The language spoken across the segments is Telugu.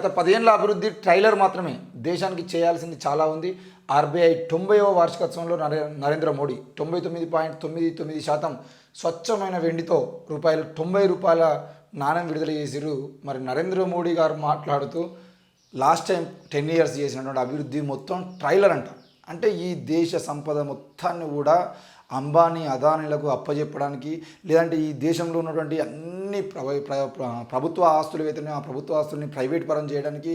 గత పదేళ్ళ అభివృద్ధి ట్రైలర్ మాత్రమే దేశానికి చేయాల్సింది చాలా ఉంది. ఆర్బీఐ తొంభైవ వార్షికోత్సవంలో నరే నరేంద్ర మోడీ తొంభై తొమ్మిది పాయింట్ తొమ్మిది తొమ్మిది శాతం స్వచ్ఛమైన వెండితో రూపాయలు తొంభై రూపాయల నాణ్యం విడుదల చేసిరు మరి నరేంద్ర మోడీ గారు మాట్లాడుతూ లాస్ట్ టైం టెన్ ఇయర్స్ చేసినటువంటి అభివృద్ధి మొత్తం ట్రైలర్ అంట. అంటే ఈ దేశ సంపద మొత్తాన్ని కూడా అంబానీ అదానీలకు అప్పజెప్పడానికి లేదంటే ఈ దేశంలో ఉన్నటువంటి అన్ని ప్ర- ప్ర- ప్రభుత్వ ఆస్తులు ఏవైతే ఆ ప్రభుత్వ ఆస్తుల్ని ప్రైవేట్ పరం చేయడానికి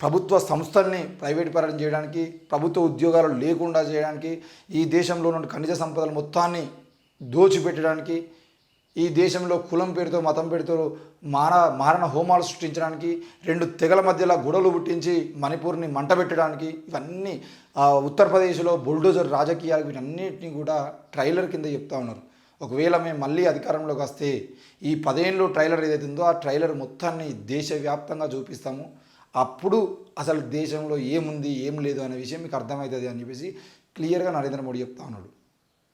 ప్రభుత్వ సంస్థల్ని ప్రైవేట్ పరం చేయడానికి ప్రభుత్వ ఉద్యోగాలు లేకుండా చేయడానికి ఈ దేశంలో ఉన్న ఖనిజ సంపదలు మొత్తాన్ని దోచిపెట్టడానికి ఈ దేశంలో కులం పేరుతో మతం పేరుతో మాన మారణ హోమాలు సృష్టించడానికి రెండు తెగల మధ్యలో గొడవలు పుట్టించి మణిపూర్ని మంటబెట్టడానికి ఇవన్నీ ఉత్తరప్రదేశ్లో బుల్డోజర్ రాజకీయాలు వీటన్నిటిని కూడా ట్రైలర్ కింద చెప్తా ఉన్నారు. ఒకవేళ మేము మళ్ళీ అధికారంలోకి వస్తే ఈ పదేళ్ళు ట్రైలర్ ఏదైతే ఉందో ఆ ట్రైలర్ మొత్తాన్ని దేశవ్యాప్తంగా చూపిస్తాము. అప్పుడు అసలు దేశంలో ఏముంది ఏం లేదు అనే విషయం మీకు అర్థమవుతుంది అని చెప్పేసి క్లియర్గా నరేంద్ర మోడీ చెప్తా ఉన్నాడు.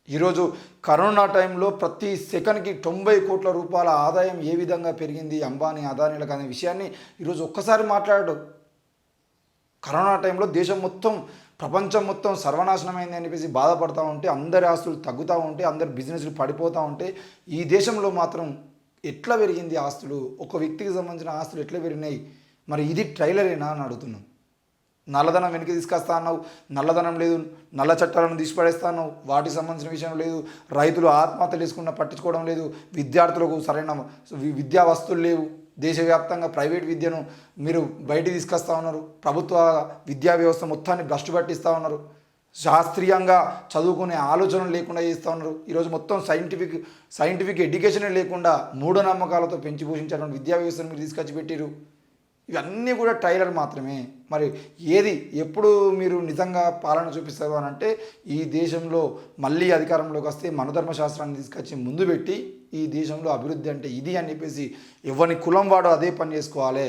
ఈరోజు కరోనా టైంలో ప్రతి సెకండ్కి తొంభై కోట్ల రూపాయల ఆదాయం ఏ విధంగా పెరిగింది అంబానీ అదానీలకు అనే విషయాన్ని ఈరోజు ఒక్కసారి మాట్లాడాడు కరోనా టైంలో దేశం మొత్తం ప్రపంచం మొత్తం సర్వనాశనమైంది అనిపేసి బాధపడుతూ బాధపడతా ఉంటే అందరి ఆస్తులు తగ్గుతూ ఉంటే అందరి బిజినెస్లు పడిపోతూ ఉంటే ఈ దేశంలో మాత్రం ఎట్లా పెరిగింది ఆస్తులు? ఒక వ్యక్తికి సంబంధించిన ఆస్తులు ఎట్లా పెరిగినాయి? మరి ఇది ట్రైలరేనా అని అడుగుతున్నాం. నల్లధనం వెనక్కి తీసుకొస్తా అన్నావు. నల్లధనం లేదు. నల్ల చట్టాలను తీసిపడేస్తా అన్నావు. వాటికి సంబంధించిన విషయం లేదు. రైతులు ఆత్మహత్యలు చేసుకున్న పట్టించుకోవడం లేదు. విద్యార్థులకు సరైన విద్యా వస్తువులు లేవు. దేశవ్యాప్తంగా ప్రైవేట్ విద్యను మీరు బయటికి తీసుకొస్తా ఉన్నారు. ప్రభుత్వ విద్యా వ్యవస్థ మొత్తాన్ని భ్రష్టు పట్టిస్తూ ఉన్నారు. శాస్త్రీయంగా చదువుకునే ఆలోచన లేకుండా చేస్తూ ఉన్నారు. ఈరోజు మొత్తం సైంటిఫిక్ సైంటిఫిక్ ఎడ్యుకేషన్ లేకుండా మూఢనమ్మకాలతో పెంచి పోషించేటువంటి విద్యా వ్యవస్థను మీరు తీసుకొచ్చి పెట్టారు ఇవన్నీ కూడా ట్రైలర్ మాత్రమే. మరి ఏది ఎప్పుడు మీరు నిజంగా పాలన చూపిస్తారు అని అంటే ఈ దేశంలో మళ్ళీ అధికారంలోకి వస్తే మనధర్మ శాస్త్రాన్ని తీసుకొచ్చి ముందు పెట్టి ఈ దేశంలో అభివృద్ధి అంటే ఇది అని చెప్పేసి ఎవరి కులం వాడు అదే పని చేసుకోవాలి.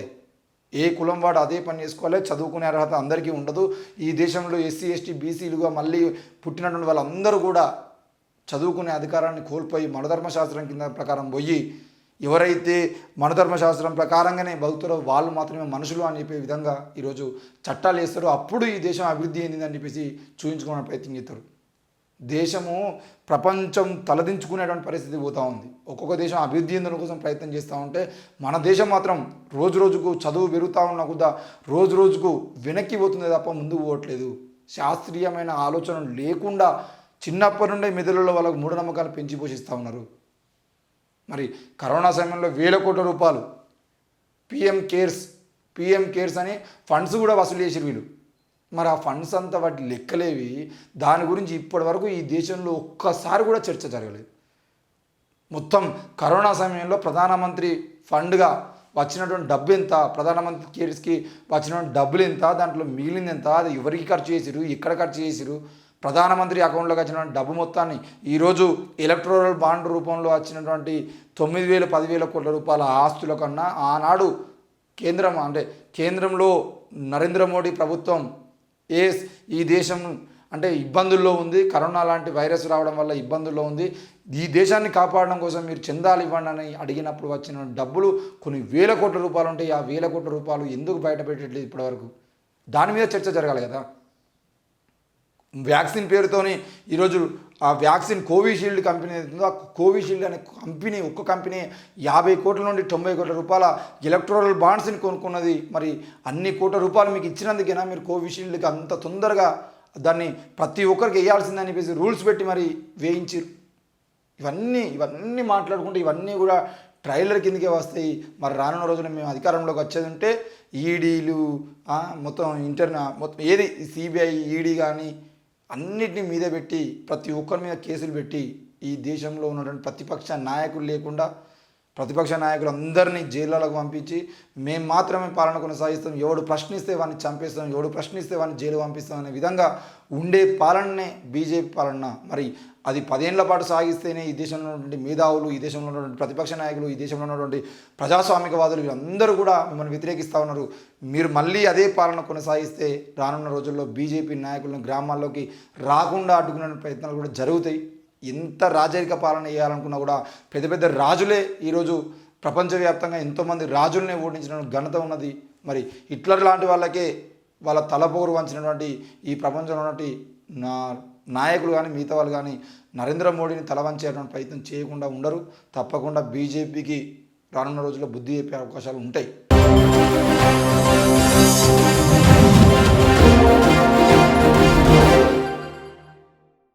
ఏ కులం వాడు అదే పని చేసుకోవాలి. చదువుకునే అర్హత అందరికీ ఉండదు. ఈ దేశంలో ఎస్సీ ఎస్టీ బీసీలుగా మళ్ళీ పుట్టినటువంటి వాళ్ళందరూ కూడా చదువుకునే అధికారాన్ని కోల్పోయి మనధర్మశాస్త్రం కింద ప్రకారం పోయి ఎవరైతే మనధర్మశాస్త్రం ప్రకారంగానే భక్తులు వాళ్ళు మాత్రమే మనుషులు అని చెప్పే విధంగా ఈరోజు చట్టాలు వేస్తారో అప్పుడు ఈ దేశం అభివృద్ధి అయిందని చెప్పేసి చూపించుకోవడానికి ప్రయత్నం చేస్తారు. దేశము ప్రపంచం తలదించుకునేటువంటి పరిస్థితి పోతూ ఉంది. ఒక్కొక్క దేశం అభివృద్ధి చెందడం కోసం ప్రయత్నం చేస్తూ ఉంటే మన దేశం మాత్రం రోజు రోజుకు చదువు పెరుగుతూ ఉన్న కూడా రోజు రోజుకు వెనక్కి పోతుంది తప్ప ముందుకు పోవట్లేదు. శాస్త్రీయమైన ఆలోచన లేకుండా చిన్నప్పటి నుండే మెదడులో వాళ్ళకు మూఢనమ్మకాలు పెంచి పోషిస్తూ ఉన్నారు. మరి కరోనా సమయంలో వేల కోట్ల రూపాయలు పిఎం కేర్స్ పిఎం కేర్స్ అని ఫండ్స్ కూడా వసూలు చేసారు వీళ్ళు. మరి ఆ ఫండ్స్ అంతా వాటి లెక్కలేవి. దాని గురించి ఇప్పటి వరకు ఈ దేశంలో ఒక్కసారి కూడా చర్చ జరగలేదు. మొత్తం కరోనా సమయంలో ప్రధానమంత్రి ఫండ్గా వచ్చినటువంటి డబ్బు ఎంత ప్రధానమంత్రి కేర్స్కి వచ్చినటువంటి డబ్బులు ఎంత దాంట్లో మిగిలింది ఎంత అది ఎవరికి ఖర్చు చేసిరు ఎక్కడ ఖర్చు చేసిరు ప్రధానమంత్రి అకౌంట్లోకి వచ్చినటువంటి డబ్బు మొత్తాన్ని ఈరోజు ఎలక్ట్రోరల్ బాండ్ రూపంలో వచ్చినటువంటి తొమ్మిది వేల పదివేల కోట్ల రూపాయల ఆస్తుల కన్నా ఆనాడు కేంద్రం అంటే కేంద్రంలో నరేంద్ర మోడీ ప్రభుత్వం ఏ ఈ దేశం అంటే ఇబ్బందుల్లో ఉంది. కరోనా లాంటి వైరస్ రావడం వల్ల ఇబ్బందుల్లో ఉంది. ఈ దేశాన్ని కాపాడడం కోసం మీరు చందాలు ఇవ్వండి అని అడిగినప్పుడు వచ్చిన డబ్బులు కొన్ని వేల కోట్ల రూపాయలు ఉంటాయి. ఆ వేల కోట్ల రూపాయలు ఎందుకు బయట పెట్టట్లేదు ఇప్పటివరకు? దాని మీద చర్చ జరగాలి కదా? వ్యాక్సిన్ పేరుతోని ఈరోజు ఆ వ్యాక్సిన్ కోవిషీల్డ్ కంపెనీ ఏదైతుందో ఆ కోవిషీల్డ్ అనే కంపెనీ ఒక్క కంపెనీ యాభై కోట్ల నుండి తొంభై కోట్ల రూపాయల ఎలక్ట్రోరల్ బాండ్స్ని కొనుక్కున్నది. మరి అన్ని కోట్ల రూపాయలు మీకు ఇచ్చినందుకేనా మీరు కోవిషీల్డ్కి అంత తొందరగా దాన్ని ప్రతి ఒక్కరికి వేయాల్సిందని చెప్పేసి రూల్స్ పెట్టి మరి వేయించారు ఇవన్నీ ఇవన్నీ మాట్లాడుకుంటే ఇవన్నీ కూడా ట్రైలర్ కిందకే వస్తాయి. మరి రానున్న రోజున మేము అధికారంలోకి వచ్చేది ఉంటే ఈడీలు మొత్తం ఇంటర్ మొత్తం ఏది సిబిఐ ఈడీ కానీ అన్నిటిని మీద పెట్టి ప్రతి ఒక్కరి మీద కేసులు పెట్టి ఈ దేశంలో ఉన్నటువంటి ప్రతిపక్ష నాయకులు లేకుండా ప్రతిపక్ష నాయకులు అందరినీ జైళ్ళకు పంపించి మేము మాత్రమే పాలన కొనసాగిస్తాం ఎవడు ప్రశ్నిస్తే వాడిని చంపేస్తాం ఎవడు ప్రశ్నిస్తే వాడిని జైలు పంపిస్తాం అనే విధంగా ఉండే పాలననే బీజేపీ పాలన. మరి అది పదేళ్ళ పాటు సాగిస్తేనే ఈ దేశంలో ఉన్నటువంటి మేధావులు ఈ దేశంలో ఉన్నటువంటి ప్రతిపక్ష నాయకులు ఈ దేశంలో ఉన్నటువంటి ప్రజాస్వామికవాదులు వీళ్ళందరూ కూడా మిమ్మల్ని వ్యతిరేకిస్తూ ఉన్నారు. మీరు మళ్ళీ అదే పాలన కొనసాగిస్తే రానున్న రోజుల్లో బీజేపీ నాయకులను గ్రామాల్లోకి రాకుండా అడ్డుకునే ప్రయత్నాలు కూడా జరుగుతాయి. ఎంత రాజరిక పాలన చేయాలనుకున్నా కూడా పెద్ద పెద్ద రాజులే ఈరోజు ప్రపంచవ్యాప్తంగా ఎంతోమంది రాజులనే ఓడించిన ఘనత ఉన్నది. మరి హిట్లర్ లాంటి వాళ్ళకే వాళ్ళ తలపోరు వంచినటువంటి ఈ ప్రపంచంలో ఉన్నటువంటి నా నాయకులు కానీ మిగతా వాళ్ళు కానీ నరేంద్ర మోడీని తలవంచేటువంటి ప్రయత్నం చేయకుండా ఉండరు. తప్పకుండా బీజేపీకి రానున్న రోజుల్లో బుద్ధి చెప్పే అవకాశాలు ఉంటాయి.